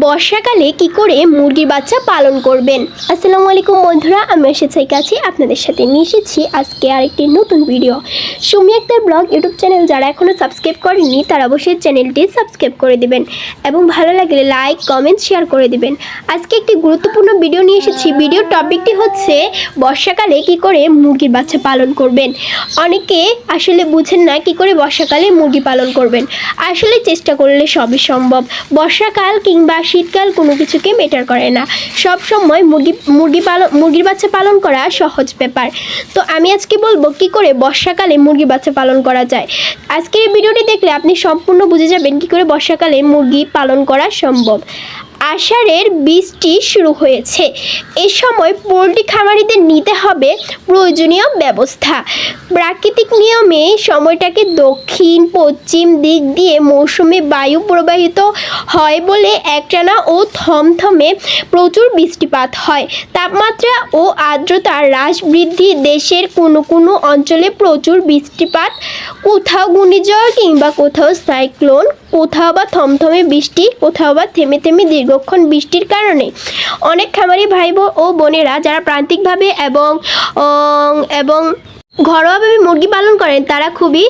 বর্ষাকালে কি করে মুরগির বাচ্চা পালন করবেন? আসসালামু আলাইকুম বন্ধুরা, আমি এসেছি কাছে, আপনাদের সাথে নিয়ে এসেছি আজকে আরেকটি নতুন video. Sumi Akter vlog YouTube channel যারা এখনও সাবস্ক্রাইব করেননি, তারা অবশ্যই চ্যানেলটি সাবস্ক্রাইব করে দিবেন এবং ভালো লাগলে লাইক, কমেন্ট, শেয়ার করে দিবেন। আজকে একটি গুরুত্বপূর্ণ ভিডিও নিয়ে এসেছি। ভিডিও টপিকটি হচ্ছে বর্ষাকালে কি করে মুরগির বাচ্চা পালন করবেন? অনেকে আসলে বুঝেন না কি করে বর্ষাকালে মুরগি পালন করবেন। আসলে চেষ্টা করলে সবই সম্ভব। বর্ষাকাল কিংবা শীতকাল কোনো কিছুকে মেটার করে না। সব সময় মুরগি মুরগি পালন, মুরগির বাচ্চা পালন করা সহজ ব্যাপার। তো আমি আজকে বলব কি করে বর্ষাকালে মুরগি বাচ্চা পালন করা যায়। আজকের এই ভিডিওটি দেখলে আপনি সম্পূর্ণ বুঝে যাবেন কি করে বর্ষাকালে মুরগি পালন করা সম্ভব। আষাঢ়ের বৃষ্টি শুরু হয়েছে। এ সময় পোলট্রি খামারিদের নিতে হবে প্রয়োজনীয় ব্যবস্থা। প্রাকৃতিক নিয়মে সময়টাকে দক্ষিণ, পশ্চিম দিক দিয়ে মৌসুমি বায়ু প্রবাহিত হয় বলে একটানা ও থমথমে প্রচুর বৃষ্টিপাত হয়। তাপমাত্রা ও আর্দ্রতা হ্রাস বৃদ্ধি দেশের কোনো কোনো অঞ্চলে প্রচুর বৃষ্টিপাত, কোথাও ঘূর্ণিঝড় কিংবা কোথাও সাইক্লোন কোথাও বা থমথমে বৃষ্টি, কোথাও বা থেমে থেমে দীর্ঘক্ষণ বৃষ্টির কারণে। অনেক খামারি ভাই ও বোনেরা যারা প্রান্তিকভাবে এবং এবং ঘরোয়াভাবে মুরগি পালন করেন, তারা খুবই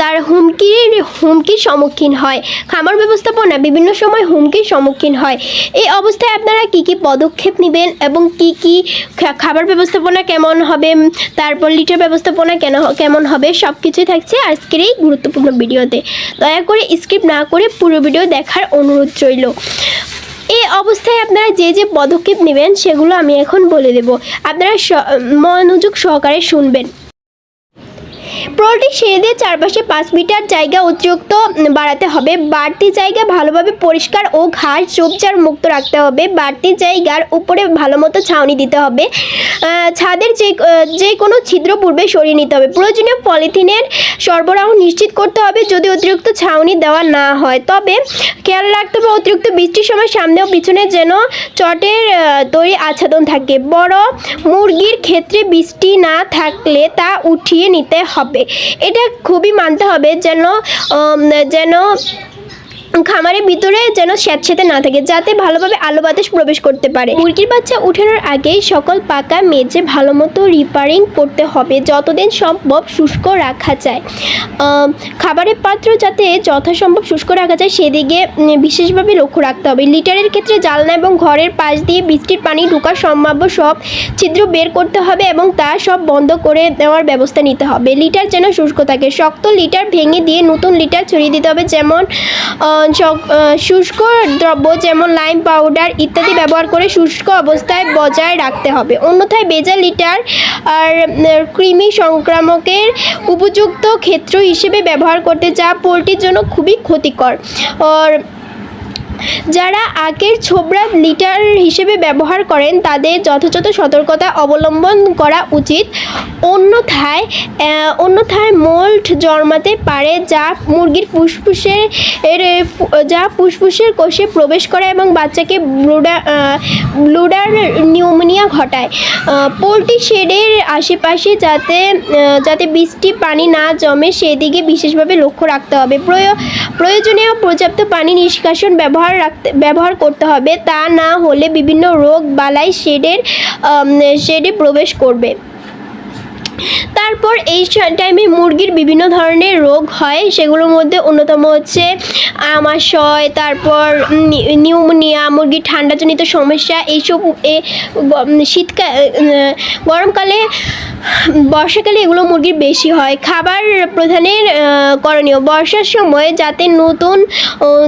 তার হুমকির হুমকির সম্মুখীন হয়। খামার ব্যবস্থাপনা বিভিন্ন সময় হুমকির সম্মুখীন হয়। এই অবস্থায় আপনারা কি কি পদক্ষেপ নেবেন এবং কি কি খাবার ব্যবস্থাপনা কেমন হবে তারপর লিটার ব্যবস্থাপনা কেন, কেমন হবে সব কিছুই থাকছে আজকের এই গুরুত্বপূর্ণ ভিডিওতে। দয়া করে স্কিপ না করে পুরো ভিডিও দেখার অনুরোধ রইল। এই অবস্থায় আপনারা যে যে পদক্ষেপ নেবেন, সেগুলো আমি এখন বলে দেব। আপনারা মনোযোগ সহকারে শুনবেন। পোলট্রি শেডের চারপাশে পাঁচ মিটার জায়গা অতিরিক্ত বাড়াতে হবে। বাড়তি জায়গা ভালোভাবে পরিষ্কার ও ঘাস, ঝোপঝাড় মুক্ত রাখতে হবে। বাড়তি জায়গার উপরে ভালো মতো ছাউনি দিতে হবে। ছাদের যে যে কোনো ছিদ্র পূর্বে সরিয়ে নিতে হবে। প্রয়োজনীয় পলিথিনের সরবরাহ নিশ্চিত করতে হবে যদি অতিরিক্ত ছাউনি দেওয়া না হয়। তবে খেয়াল রাখতে হবে অতিরিক্ত বৃষ্টির সময় সামনে ও পিছনে যেন চটের তৈরি আচ্ছাদন থাকে। বড় মুরগির ক্ষেত্রে বৃষ্টি না থাকলে তা উঠিয়ে নিতে হবে। এটা খুবই মানতে হবে যেন যেন খামারের ভিতরে যেন স্যাঁতস্যাঁতে না থাকে, যাতে ভালোভাবে আলো বাতাস প্রবেশ করতে পারে। মুরগির বাচ্চা উঠানোর আগেই সকল পাকা মেজে ভালো মতো রিপারিং করতে হবে, যতদিন সম্ভব শুষ্ক রাখা যায়। খাবারের পাত্র যাতে যথাসম্ভব শুষ্ক রাখা যায়, সেদিকে বিশেষভাবে লক্ষ্য রাখতে হবে। লিটারের ক্ষেত্রে জালনা এবং ঘরের পাশ দিয়ে বৃষ্টির পানি ঢোকার সম্ভাব্য সব ছিদ্র বের করতে হবে এবং তা সব বন্ধ করে দেওয়ার ব্যবস্থা নিতে হবে। লিটার যেন শুষ্ক থাকে, শক্ত লিটার ভেঙে দিয়ে নতুন লিটার ছড়িয়ে দিতে হবে, যেমন শুষ্ক দ্রব্য যেমন লাইম পাউডার ইত্যাদি ব্যবহার করে শুষ্ক অবস্থায় বজায় রাখতে হবে। অন্যথায় বেজা লিটার আর কৃমি সংক্রামকের উপযুক্ত ক্ষেত্র হিসেবে ব্যবহার করতে যা পোলট্রির জন্য খুবই ক্ষতিকর। যারা আগের ছোবরা লিটার হিসেবে ব্যবহার করেন, তাদের যথাযথ সতর্কতা অবলম্বন করা উচিত। অন্যথায় অন্যথায় মোল্ড জন্মাতে পারে যা মুরগির ফুসফুসের এর যা ফুসফুসের কোষে প্রবেশ করে এবং বাচ্চাকে ব্লুডা ব্লুডার নিউমোনিয়া ঘটায়। পোলট্রি শেডের আশেপাশে যাতে যাতে বৃষ্টি পানি না জমে, সেদিকে বিশেষভাবে লক্ষ্য রাখতে হবে। প্রয়- প্রয়োজনীয় পর্যাপ্ত পানি নিষ্কাশন ব্যবহার রাখতে ব্যবহার করতে হবে তা না হলে বিভিন্ন রোগ বালাই শেডের শেডে প্রবেশ করবে। তারপর এই টাইমে মুরগির বিভিন্ন ধরনের রোগ হয়, সেগুলোর মধ্যে অন্যতম হচ্ছে আমাশয়, তারপর নিউমোনিয়া, মুরগির ঠান্ডাজনিত সমস্যা, এইসব শীতকাল গরমকালে, বর্ষাকালে এগুলো মুরগির বেশি হয়। খাবার প্রধানের করণীয়। বর্ষার সময় যাতে নতুন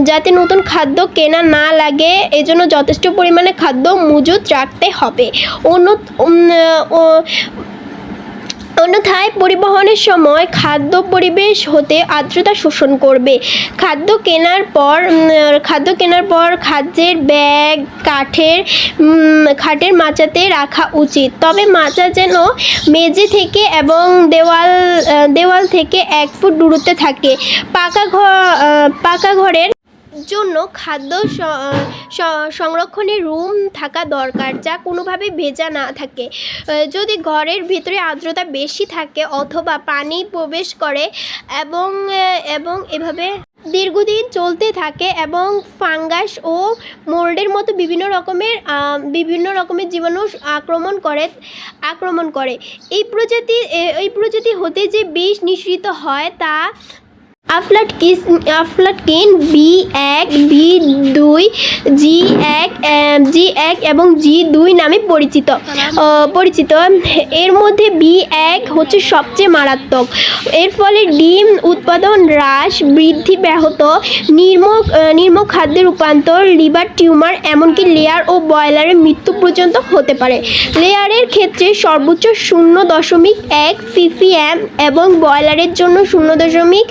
যাতে নতুন খাদ্য কেনা না লাগে, এজন্য যথেষ্ট পরিমাণে খাদ্য মজুত রাখতে হবে। অন্য অন্যথায় পরিবহনের সময় খাদ্য পরিবেশ হতে আর্দ্রতা শোষণ করবে। খাদ্য কেনার পর খাদ্য কেনার পর খাদ্যের ব্যাগ, কাঠের খাটের মাচাতে রাখা উচিত। তবে মাচা যেন মেঝে থেকে এবং দেওয়াল দেওয়াল থেকে এক ফুট দূরত্বে থাকে। পাকা ঘর পাকা ঘরের জন্য খাদ্য সংরক্ষণের রুম থাকা দরকার, যা কোনোভাবে ভেজা না থাকে। যদি ঘরের ভিতরে আর্দ্রতা বেশি থাকে অথবা পানি প্রবেশ করে এবং এবং এভাবে দীর্ঘদিন চলতে থাকে এবং ফাঙ্গাস ও মোল্ডের মতো বিভিন্ন রকমের বিভিন্ন রকমের জীবাণু আক্রমণ করে আক্রমণ করে। এই প্রজাতি এই প্রজাতি হতে যে বিষ নিঃসৃত হয় তা আফলাটকিস আফলাটকিন বি এক বি দুই জি এক জি এক এবং জি দুই নামে পরিচিত। পরিচিত। এর মধ্যে বি এক হচ্ছে সবচেয়ে মারাত্মক। এর ফলে ডিম উৎপাদন হ্রাস বৃদ্ধি ব্যাহত নির্ম নির্ম খাদ্যে রূপান্তর লিভার টিউমার এমনকি লেয়ার ও ব্রয়লারের মৃত্যু পর্যন্ত হতে পারে। লেয়ারের ক্ষেত্রে সর্বোচ্চ শূন্য দশমিক এক পিপিএম এবং ব্রয়লারের জন্য শূন্য দশমিক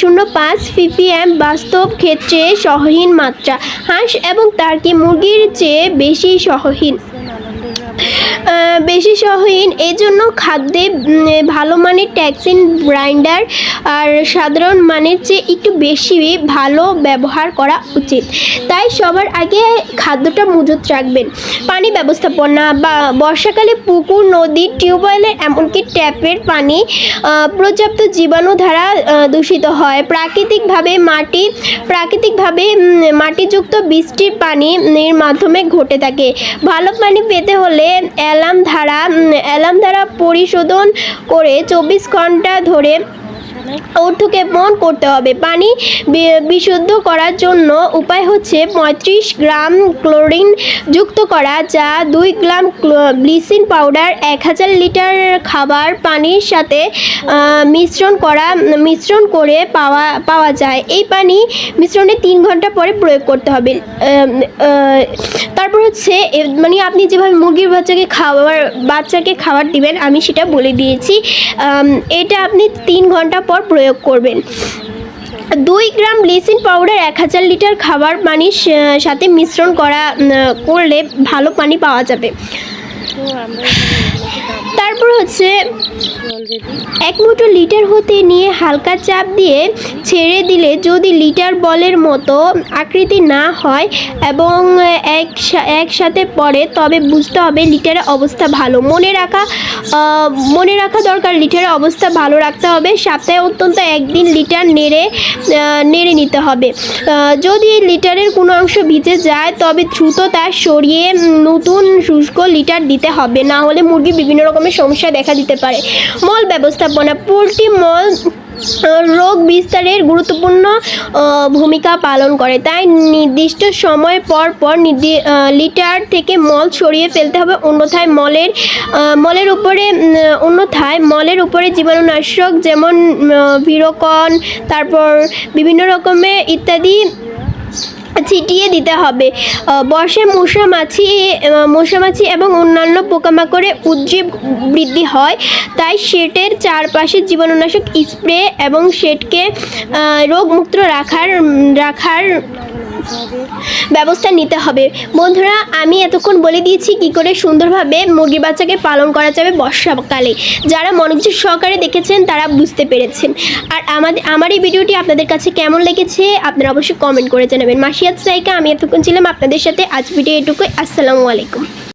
শূন্য পাঁচ পিপিএম বাস্তব ক্ষেত্রে সহহীন মাত্রা। হাঁস এবং টার্কি মুরগির চেয়ে বেশি সহহীন? বেশি সহহীন এই জন্য খাদ্যে ভালো মানের ট্যাক্সিন গ্রাইন্ডার আর সাধারণ মানের চেয়ে একটু বেশি ভালো ব্যবহার করা উচিত। তাই সবার আগে খাদ্যটা মজুত রাখবেন। পানি ব্যবস্থাপনা বা বর্ষাকালে পুকুর, নদী, টিউবওয়েলের এমনকি ট্যাপের পানি পর্যাপ্ত জীবাণু দ্বারা দূষিত হয়। প্রাকৃতিকভাবে মাটি, প্রাকৃতিকভাবে মাটিযুক্ত বৃষ্টির পানির মাধ্যমে ঘটে থাকে। ভালো পানি পেতে হলে অ্যালার্ম ধারা অ্যালার্ম ধারা পরিশোধন করে চব্বিশ ঘণ্টা ধরে ঊর্ধ্বক্ষেপণ করতে হবে। পানি বিশুদ্ধ করার জন্য উপায় হচ্ছে পঁয়ত্রিশ গ্রাম ক্লোরিন যুক্ত করা, যা দুই গ্রাম ব্লিচিং পাউডার, এক হাজার লিটার খাবার পানির সাথে মিশ্রণ করা, মিশ্রণ করে পাওয়া পাওয়া যায়। এই পানি মিশ্রণে তিন ঘণ্টা পরে প্রয়োগ করতে হবে। তারপর হচ্ছে মানে আপনি যেভাবে মুরগির বাচ্চাকে খাবার বাচ্চাকে খাবার দিবেন, আমি সেটা বলে দিয়েছি। এটা আপনি তিন ঘণ্টা পর প্রয়োগ করবেন। দুই গ্রাম ব্লিচিং পাউডার এক হাজার লিটার খাবার পানির সাথে মিশ্রণ করা করলে ভালো পানি পাওয়া যাবে তো আমরা এখানে এগুলোকে দাম তারপর হচ্ছে এক মুঠো লিটার হতে নিয়ে হালকা চাপ দিয়ে ছেড়ে দিলে যদি লিটার বলের মতো আকৃতি না হয় এবং এক একসাথে পড়ে, তবে বুঝতে হবে লিটারের অবস্থা ভালো। মনে রাখা মনে রাখা দরকার লিটারের অবস্থা ভালো রাখতে হবে। সপ্তাহে অত্যন্ত একদিন লিটার নেড়ে নেড়ে নিতে হবে। যদি লিটারের কোনো অংশ ভিজে যায়, তবে দ্রুত তা সরিয়ে নতুন শুষ্ক লিটার দিতে হবে। না হলে মুরগি বিভিন্ন রকমের সমস্যা দেখা দিতে পারে। মল ব্যবস্থাপনা, পোলট্রি মল রোগ বিস্তারের গুরুত্বপূর্ণ ভূমিকা পালন করে। তাই নির্দিষ্ট সময় পর পর লিটার থেকে মল সরিয়ে ফেলতে হবে। অন্যথায় মলের মলের উপরে অন্যথায় মলের উপরে জীবাণুনাশক যেমন ভিরকন, তারপর বিভিন্ন রকমের ইত্যাদি ছিটিয়ে দিতে হবে। বর্ষে মশা মাছি মশা মাছি এবং অন্যান্য পোকামাকড়ে উজ্জীব বৃদ্ধি হয়। তাই শেটের চারপাশে জীবাণুনাশক স্প্রে এবং শেটকে রোগমুক্ত রাখার রাখার ব্যবস্থা নিতে হবে। বন্ধুরা, আমি এতক্ষণ বলে দিয়েছি কি করে সুন্দরভাবে মুরগি বাচ্চাকে পালন করা যাবে বর্ষাকালে। যারা মনোযোগ সহকারে দেখেছেন, তারা বুঝতে পেরেছেন। আর আমাদের আমার এই ভিডিওটি আপনাদের কাছে কেমন লেগেছে, আপনারা অবশ্যই কমেন্ট করে জানাবেন। মাসিয়াত সাইকা, আমি এতক্ষণ ছিলাম আপনাদের সাথে। আজ ভিডিও এটুকুই। আসসালামু আলাইকুম।